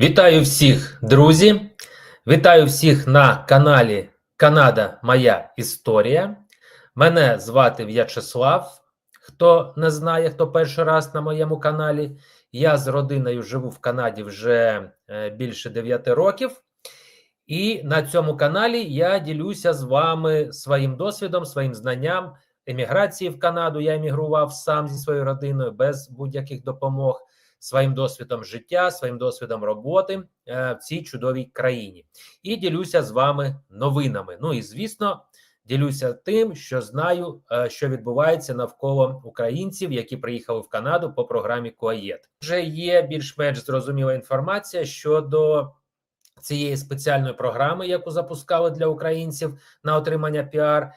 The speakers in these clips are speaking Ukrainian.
Вітаю всіх, друзі! Вітаю всіх на каналі Канада Моя Історія. Мене звати В'ячеслав. Хто не знає, хто перший раз на моєму каналі. Я з родиною живу в Канаді вже е, більше 9 років. І на цьому каналі я ділюся з вами своїм досвідом, своїм знанням еміграції в Канаду. Я емігрував сам зі своєю родиною без будь-яких допомог своїм досвідом життя, своїм досвідом роботи е, в цій чудовій країні. І ділюся з вами новинами. Ну і звісно, ділюся тим, що знаю, е, що відбувається навколо українців, які приїхали в Канаду по програмі КОАЄТ. Вже є більш-менш зрозуміла інформація щодо. Цієї спеціальної програми, яку запускали для українців на отримання піар,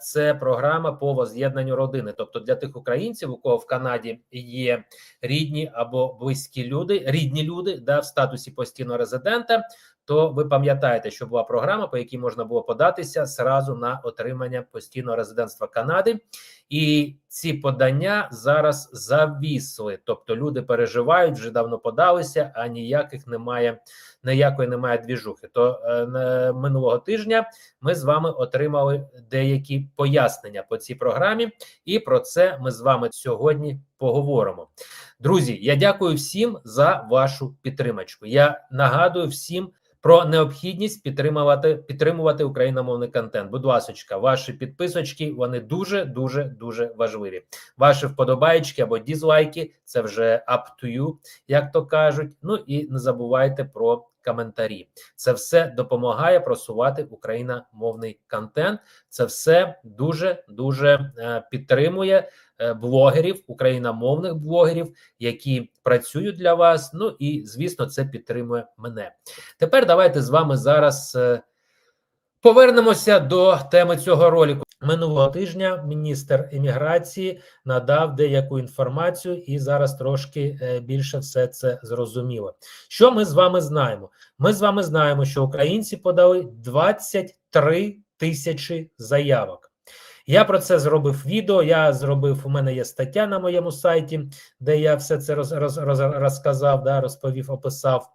це програма по воз'єднанню родини. Тобто для тих українців, у кого в Канаді є рідні або близькі люди, рідні люди да, в статусі постійного резидента. То ви пам'ятаєте, що була програма, по якій можна було податися зразу на отримання постійного резидентства Канади, і ці подання зараз завісли. Тобто люди переживають, вже давно подалися, а ніяких немає, ніякої немає двіжухи. То е, минулого тижня ми з вами отримали деякі пояснення по цій програмі, і про це ми з вами сьогодні поговоримо. Друзі, я дякую всім за вашу підтримочку. Я нагадую всім про необхідність підтримувати підтримувати україномовний контент. Будь ласочка, ваші підписочки вони дуже дуже дуже важливі. Ваші вподобайки або дізлайки це вже up to you, як то кажуть. Ну і не забувайте про коментарі. Це все допомагає просувати україномовний контент. Це все дуже дуже е, підтримує е, блогерів, україномовних блогерів, які працюють для вас. Ну і звісно, це підтримує мене. Тепер давайте з вами зараз е, повернемося до теми цього ролику. Минулого тижня міністр еміграції надав деяку інформацію, і зараз трошки е, більше все це зрозуміло. Що ми з вами знаємо? Ми з вами знаємо, що українці подали 23 тисячі заявок. Я про це зробив відео. Я зробив. У мене є стаття на моєму сайті, де я все це роз, роз, роз, розказав, да, розповів, описав.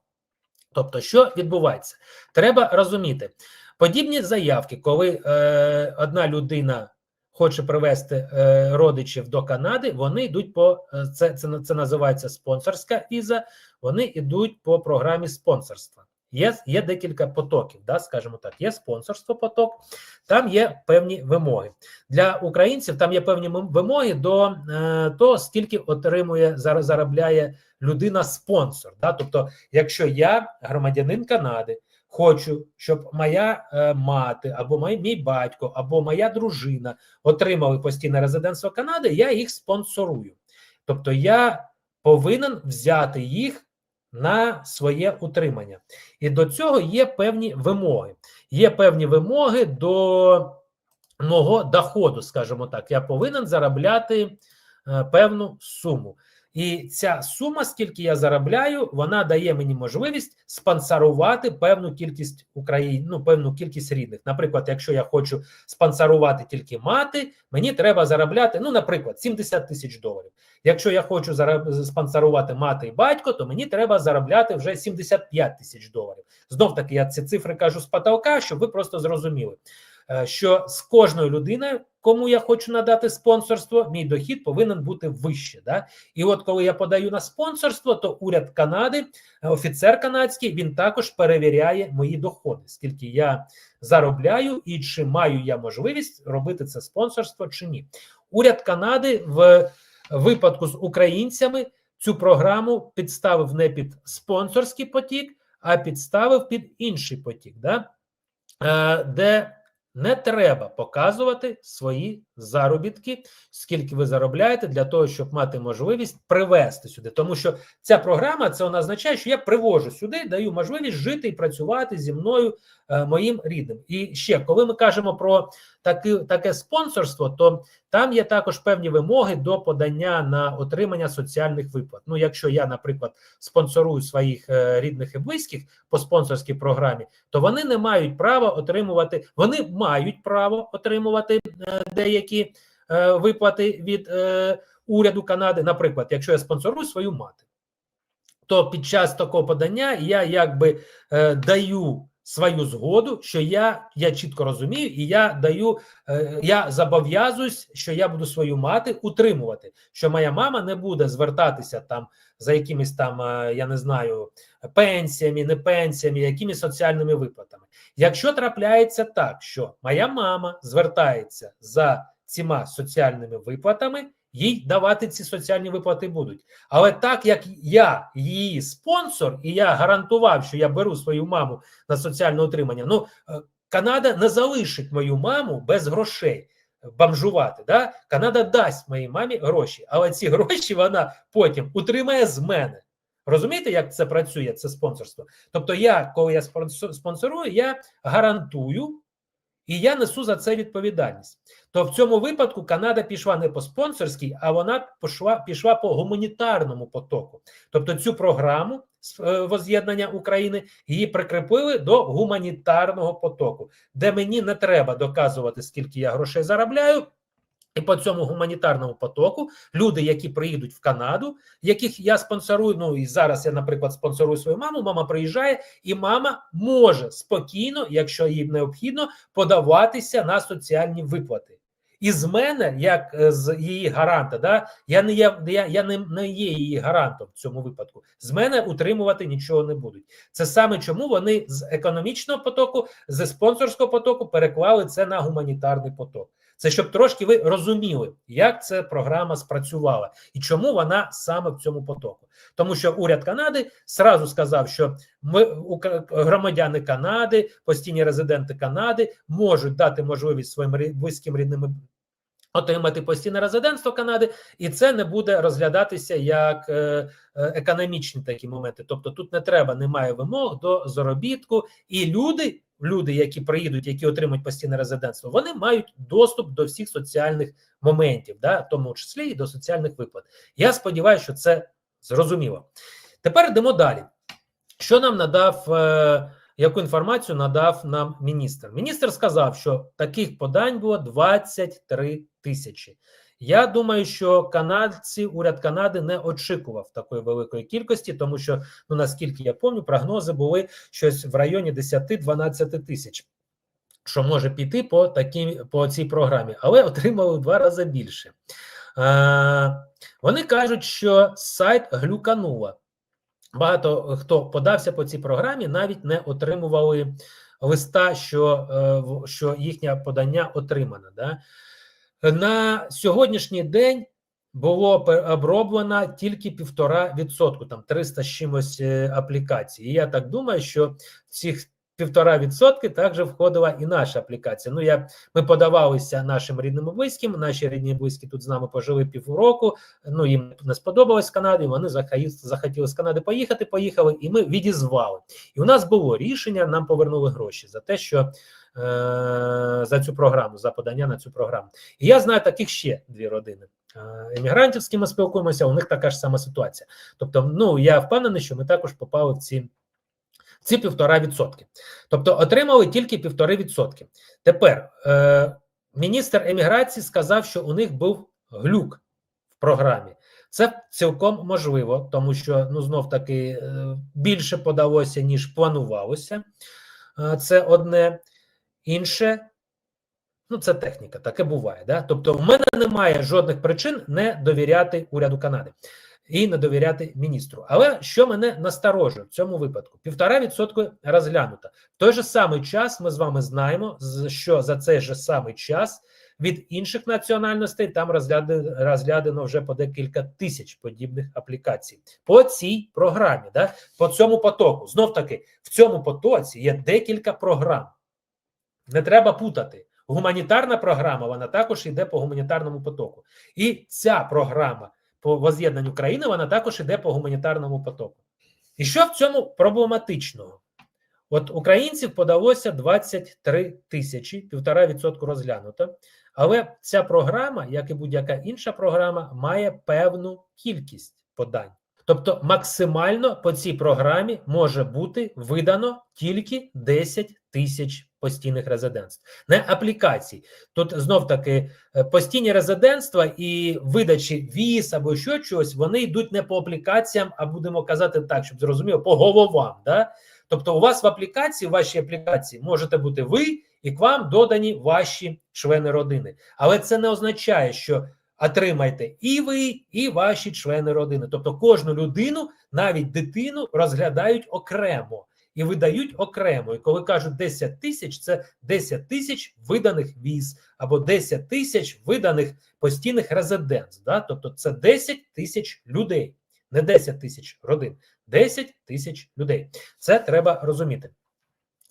Тобто, що відбувається, треба розуміти. Подібні заявки, коли е, одна людина хоче привезти е, родичів до Канади, вони йдуть по е, це, це, це називається спонсорська віза. Вони йдуть по програмі спонсорства. Є є декілька потоків, да, скажімо так, є спонсорство поток, там є певні вимоги. Для українців там є певні вимоги до е, того, скільки отримує заробляє людина-спонсор. Да? Тобто, якщо я громадянин Канади, хочу, щоб моя е, мати, або мій, батько, або моя дружина отримали постійне резидентство Канади, я їх спонсорую. Тобто я повинен взяти їх на своє утримання. І до цього є певні вимоги. Є певні вимоги до мого доходу, скажімо так. Я повинен заробляти е, певну суму. І ця сума, скільки я заробляю, вона дає мені можливість спонсорувати певну кількість Україн, ну певну кількість рідних. Наприклад, якщо я хочу спонсорувати тільки мати, мені треба заробляти, ну, наприклад, 70 тисяч доларів. Якщо я хочу спонсорувати мати і батько, то мені треба заробляти вже 75 тисяч доларів. Знов таки, я ці цифри кажу з потолка, щоб ви просто зрозуміли. Е, що з кожною людиною, кому я хочу надати спонсорство, мій дохід повинен бути вище. Да? І от коли я подаю на спонсорство, то уряд Канади, е, офіцер канадський, він також перевіряє мої доходи, скільки я заробляю і чи маю я можливість робити це спонсорство чи ні. Уряд Канади в випадку з українцями цю програму підставив не під спонсорський потік, а підставив під інший потік, да? Е, де не треба показувати свої заробітки, скільки ви заробляєте, для того, щоб мати можливість привезти сюди. Тому що ця програма це вона означає, що я привожу сюди, даю можливість жити і працювати зі мною е, моїм рідним. І ще коли ми кажемо про таке, таке спонсорство, то там є також певні вимоги до подання на отримання соціальних виплат. Ну, якщо я, наприклад, спонсорую своїх е, рідних і близьких по спонсорській програмі, то вони не мають права отримувати, вони мають право отримувати е, деякі е, виплати від уряду Канади. Наприклад, якщо я спонсорую свою мати. то під час такого подання я якби е, даю свою згоду, що я, я чітко розумію, і я даю, е, я зобов'язуюсь, що я буду свою мати утримувати, що моя мама не буде звертатися там за якимись там, е, я не знаю, пенсіями, не пенсіями, якимись соціальними виплатами. Якщо трапляється так, що моя мама звертається за цими соціальними виплатами, їй давати ці соціальні виплати будуть. Але так як я її спонсор, і я гарантував, що я беру свою маму на соціальне утримання, ну е, Канада не залишить мою маму без грошей. Бомжувати, да? Канада дасть моїй мамі гроші, але ці гроші вона потім утримає з мене. Розумієте, як це працює, це спонсорство? Тобто, я, коли я спонсорую, я гарантую і я несу за це відповідальність. То в цьому випадку Канада пішла не по спонсорській, а вона пішла, пішла по гуманітарному потоку. Тобто цю програму е, воз'єднання України її прикріпили до гуманітарного потоку, де мені не треба доказувати, скільки я грошей заробляю. І по цьому гуманітарному потоку люди, які приїдуть в Канаду, яких я спонсорую. Ну і зараз я, наприклад, спонсорую свою маму. Мама приїжджає, і мама може спокійно, якщо їй необхідно, подаватися на соціальні виплати. І з мене, як е, з її гаранта, да, я не є, я, я не, не є її гарантом в цьому випадку. З мене утримувати нічого не будуть. Це саме чому вони з економічного потоку, з спонсорського потоку переклали це на гуманітарний поток. Це щоб трошки ви розуміли, як ця програма спрацювала і чому вона саме в цьому потоку. Тому що уряд Канади сразу сказав, що ми громадяни Канади, постійні резиденти Канади можуть дати можливість своїм близьким рідним отримати постійне резидентство Канади, і це не буде розглядатися як е, е, економічні такі моменти. Тобто тут не треба, немає вимог до заробітку, і люди, люди, які приїдуть, які отримують постійне резидентство, вони мають доступ до всіх соціальних моментів, да, в тому числі і до соціальних виплат. Я сподіваюся, що це зрозуміло. Тепер йдемо далі. Що нам надав, е, яку інформацію надав нам міністр? Міністр сказав, що таких подань було 23 тисячі. Я думаю, що канадці, уряд Канади не очікував такої великої кількості, тому що, ну наскільки я пам'ятаю, прогнози були щось в районі 10-12 тисяч, що може піти по такій, по цій програмі, але отримали в два рази більше. Е, вони кажуть, що сайт глюканула. Багато хто подався по цій програмі, навіть не отримували листа, що, е, що їхнє подання отримане. Да? На сьогоднішній день було оброблено тільки півтора відсотку, там 300 з чимось е, аплікацій. І я так думаю, що цих півтора відсотки також входила і наша аплікація. Ну, я, ми подавалися нашим рідним і близьким, наші рідні і близькі тут з нами пожили півроку, ну, їм не сподобалось Канаді, вони захотіли, з Канади поїхати, поїхали, і ми відізвали. І у нас було рішення, нам повернули гроші за те, що за цю програму, за подання на цю програму. І я знаю таких ще дві родини. Е, Емігрантів, з ким ми спілкуємося, у них така ж сама ситуація. Тобто, ну я впевнений, що ми також попали в ці. Ці півтора відсотки, тобто отримали тільки півтори відсотки. Тепер е, міністр еміграції сказав, що у них був глюк в програмі. Це цілком можливо, тому що ну знов таки е, більше подалося ніж планувалося. Е, Це одне інше. Ну, це техніка, таке буває. Да? Тобто, в мене немає жодних причин не довіряти уряду Канади і не довіряти міністру. Але що мене насторожує в цьому випадку? Півтора відсотку розглянуто. В той же самий час ми з вами знаємо, що за цей же самий час від інших національностей там розглядано вже по декілька тисяч подібних аплікацій по цій програмі, да? по цьому потоку. Знов таки, в цьому потоці є декілька програм. Не треба путати. Гуманітарна програма, вона також йде по гуманітарному потоку. І ця програма по воз'єднанню країни, вона також йде по гуманітарному потоку. І що в цьому проблематичного? От українців подалося 23 тисячі, півтора відсотку розглянуто. Але ця програма, як і будь-яка інша програма, має певну кількість подань. Тобто максимально по цій програмі може бути видано тільки 10 тисяч постійних резидентств, не аплікацій. Тут знов таки е, постійні резидентства і видачі віз або що чогось, вони йдуть не по аплікаціям, а будемо казати так, щоб зрозуміло, по головам. Да? Тобто, у вас в аплікації, в вашій аплікації можете бути ви, і к вам додані ваші члени родини. Але це не означає, що отримаєте і ви, і ваші члени родини. Тобто, кожну людину, навіть дитину, розглядають окремо і видають окремо. І коли кажуть 10 тисяч, це 10 тисяч виданих віз або 10 тисяч виданих постійних резиденц. Да? Тобто, це 10 тисяч людей, не 10 тисяч родин, 10 тисяч людей. Це треба розуміти.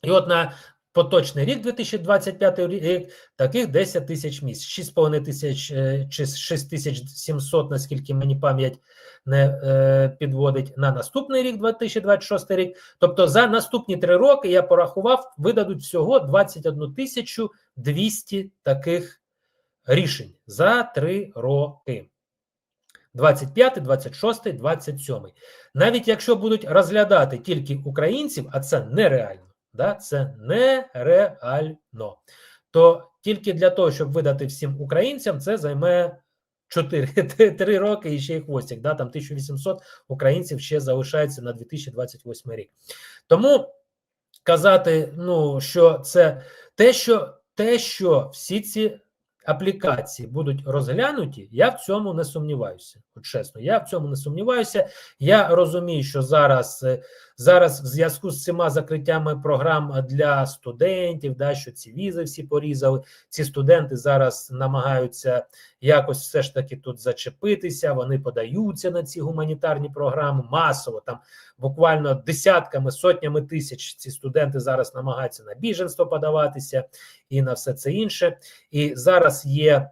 І от на поточний рік, 2025 рік, таких 10 тисяч місць, 6,5 тисяч е, чи 6700, наскільки мені пам'ять не е, підводить на наступний рік, 2026 рік. Тобто за наступні три роки я порахував, видадуть всього 21 тисячу 200 таких рішень за три роки. 25, 26, 27. Навіть якщо будуть розглядати тільки українців, а це нереально, да, це нереально, то тільки для того, щоб видати всім українцям, це займе 4 3 роки і ще й хвостик. Да, там 1800 українців ще залишається на 2028 рік. Тому казати, ну що це те, що те, що всі ці аплікації будуть розглянуті, я в цьому не сумніваюся. От чесно, я в цьому не сумніваюся. Я розумію, що зараз е, зараз в зв'язку з цими закриттями програм для студентів, да, що ці візи всі порізали. Ці студенти зараз намагаються якось все ж таки тут зачепитися. Вони подаються на ці гуманітарні програми масово. Там буквально десятками, сотнями тисяч ці студенти зараз намагаються на біженство подаватися і на все це інше. І зараз є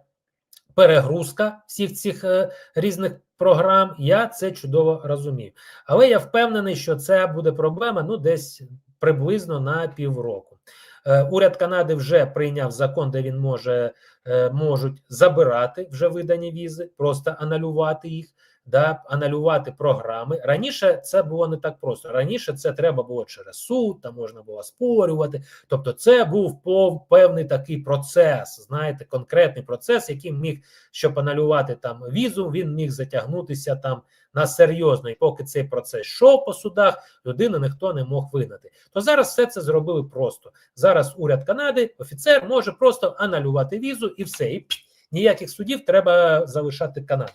перегрузка всіх цих е, різних програм. Я це чудово розумію. Але я впевнений, що це буде проблема ну десь приблизно на півроку. Е, уряд Канади вже прийняв закон, де він може е, можуть забирати вже видані візи, просто анулювати їх да, аналювати програми. Раніше це було не так просто. Раніше це треба було через суд, там можна було спорювати. Тобто, це був певний такий процес, знаєте, конкретний процес, який міг, щоб аналювати там візу, він міг затягнутися там на серйозно. І поки цей процес йшов по судах, людину ніхто не мог вигнати. То зараз все це зробили просто. Зараз уряд Канади, офіцер може просто аналювати візу і все. І ніяких судів треба залишати Канаду.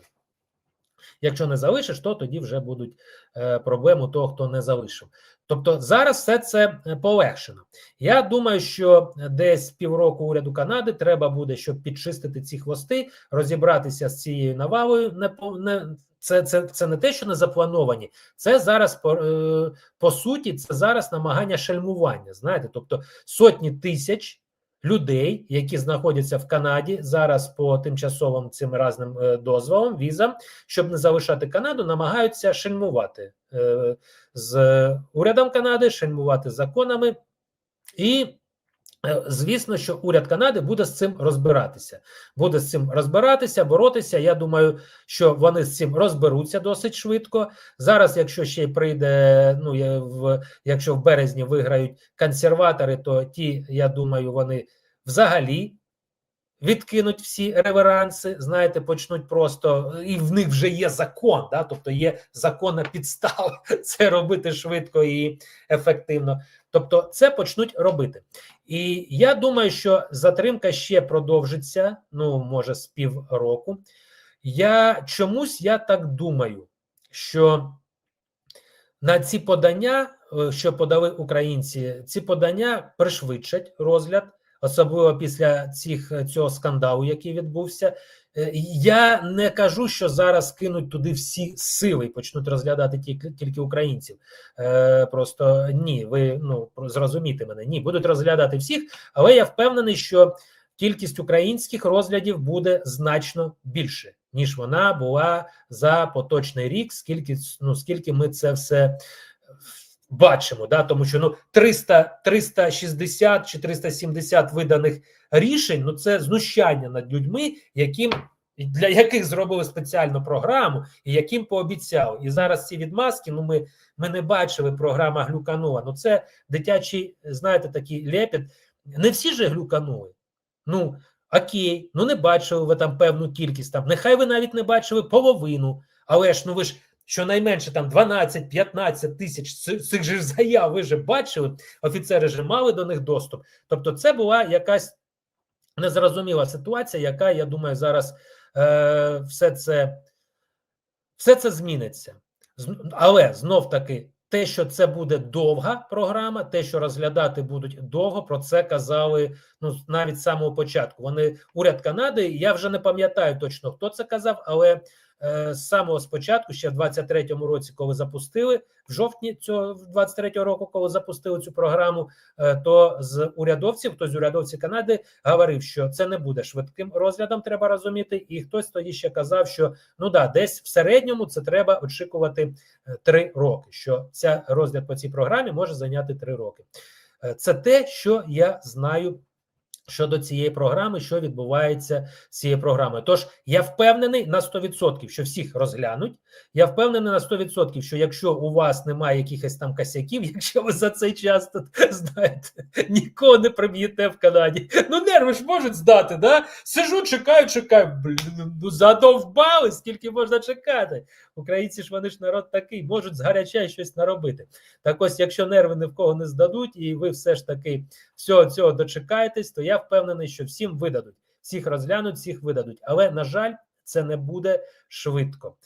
Якщо не залишиш, то тоді вже будуть е, проблеми того, хто не залишив. Тобто зараз все це е, полегшено. Я думаю, що десь півроку уряду Канади треба буде, щоб підчистити ці хвости, розібратися з цією навалою. Не не це це, це не те, що не заплановані, це зараз по, е, по суті, це зараз намагання шельмування. Знаєте, тобто сотні тисяч людей, які знаходяться в Канаді зараз по тимчасовим цим разним е, дозволам, візам, щоб не залишати Канаду, намагаються шельмувати е, з урядом Канади, шельмувати законами і. Е, звісно, що уряд Канади буде з цим розбиратися. Буде з цим розбиратися, боротися. Я думаю, що вони з цим розберуться досить швидко. Зараз, якщо ще й прийде, ну в якщо в березні виграють консерватори, то ті, я думаю, вони взагалі відкинуть всі реверанси. Знаєте, почнуть просто і в них вже є закон, да, тобто є законна підстава це робити швидко і ефективно. Тобто, це почнуть робити. І я думаю, що затримка ще продовжиться, ну, може, з півроку. Я чомусь я так думаю, що на ці подання, е, що подали українці, ці подання пришвидшать розгляд, особливо після цих цього скандалу, який відбувся. Е, я не кажу, що зараз кинуть туди всі сили і почнуть розглядати тільки тільки українців. Е, Просто ні, ви ну зрозумієте мене. Ні, будуть розглядати всіх, але я впевнений, що кількість українських розглядів буде значно більше, ніж вона була за поточний рік. Скільки ну скільки ми це все бачимо, да, тому що ну 300, 360 чи 370 виданих рішень ну це знущання над людьми, яким для яких зробили спеціальну програму і яким пообіцяли. І зараз ці відмазки. Ну ми ми не бачили програма Глюканова. Ну це дитячий, знаєте, такий лепіт. Не всі же глюканули. Ну, окей, ну не бачили ви там певну кількість. Там, Нехай ви навіть не бачили половину, але ж ну ви ж щонайменше там 12-15 тисяч цих же заяв ви ж бачили, офіцери ж мали до них доступ. Тобто, це була якась незрозуміла ситуація, яка, я думаю, зараз е, все це все це зміниться. Але знов таки, те, що це буде довга програма, те, що розглядати будуть довго, про це казали ну навіть з самого початку. Вони уряд Канади. Я вже не пам'ятаю точно хто це казав, але з самого спочатку, ще в 23-му році, коли запустили, в жовтні цього 23-го року, коли запустили цю програму, е, то з урядовців, хтось з урядовців Канади говорив, що це не буде швидким розглядом, треба розуміти. І хтось тоді ще казав, що ну да, десь в середньому це треба очікувати е, три роки. Що ця розгляд по цій програмі може зайняти три роки. Е, Це те, що я знаю щодо цієї програми, що відбувається з цією програмою. Тож я впевнений на 100%, що всіх розглянуть. Я впевнений на 100%, що якщо у вас немає якихось там косяків, якщо ви за цей час тут знаєте, нікого не приб'єте в Канаді. Ну нерви ж можуть здати, да? Сижу, чекаю, чекаю. Блін, ну задовбали, скільки можна чекати. Українці ж вони ж народ такий, можуть згаряча щось наробити. Так ось, якщо нерви ні в кого не здадуть, і ви все ж таки всього цього дочекаєтесь, то я впевнений, що всім видадуть, всіх розглянуть, всіх видадуть. Але на жаль, це не буде швидко.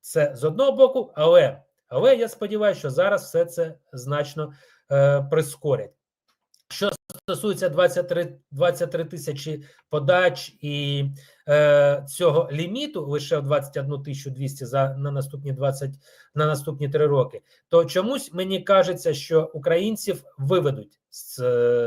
Це з одного боку, але але я сподіваюся, що зараз все це значно е, прискорять. Що стосується 23, 23 тисячі подач і е, цього ліміту лише в 21 тисячу 200 за на наступні 20 на наступні 3 роки, то чомусь мені кажеться, що українців виведуть з,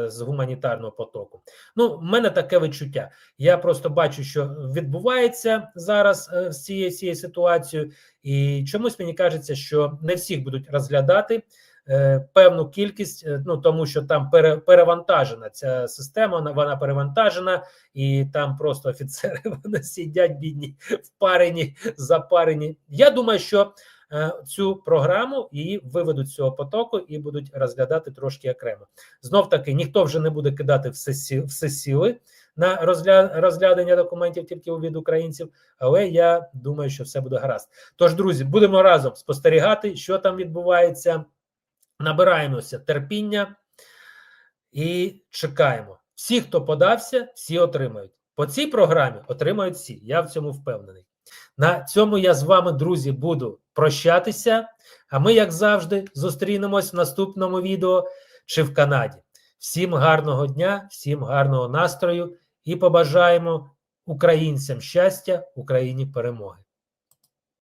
з гуманітарного потоку. Ну, в мене таке відчуття. Я просто бачу, що відбувається зараз е, з цією, цією ситуацією, і чомусь мені кажеться, що не всіх будуть розглядати. е, Певну кількість, е, ну тому що там пере, перевантажена ця система, вона, перевантажена, і там просто офіцери вони сидять бідні, впарені, запарені. Я думаю, що цю програму і виведуть з цього потоку і будуть розглядати трошки окремо. Знов таки ніхто вже не буде кидати все, все сіли на розгля, розглядання документів тільки від українців, але я думаю, що все буде гаразд. Тож, друзі, будемо разом спостерігати, що там відбувається. Набираємося терпіння і чекаємо. Всі, хто подався, всі отримають. По цій програмі отримають всі. Я в цьому впевнений. На цьому я з вами, друзі, буду прощатися. А ми, як завжди, зустрінемось в наступному відео чи в Канаді. Всім гарного дня, всім гарного настрою і побажаємо українцям щастя, Україні перемоги.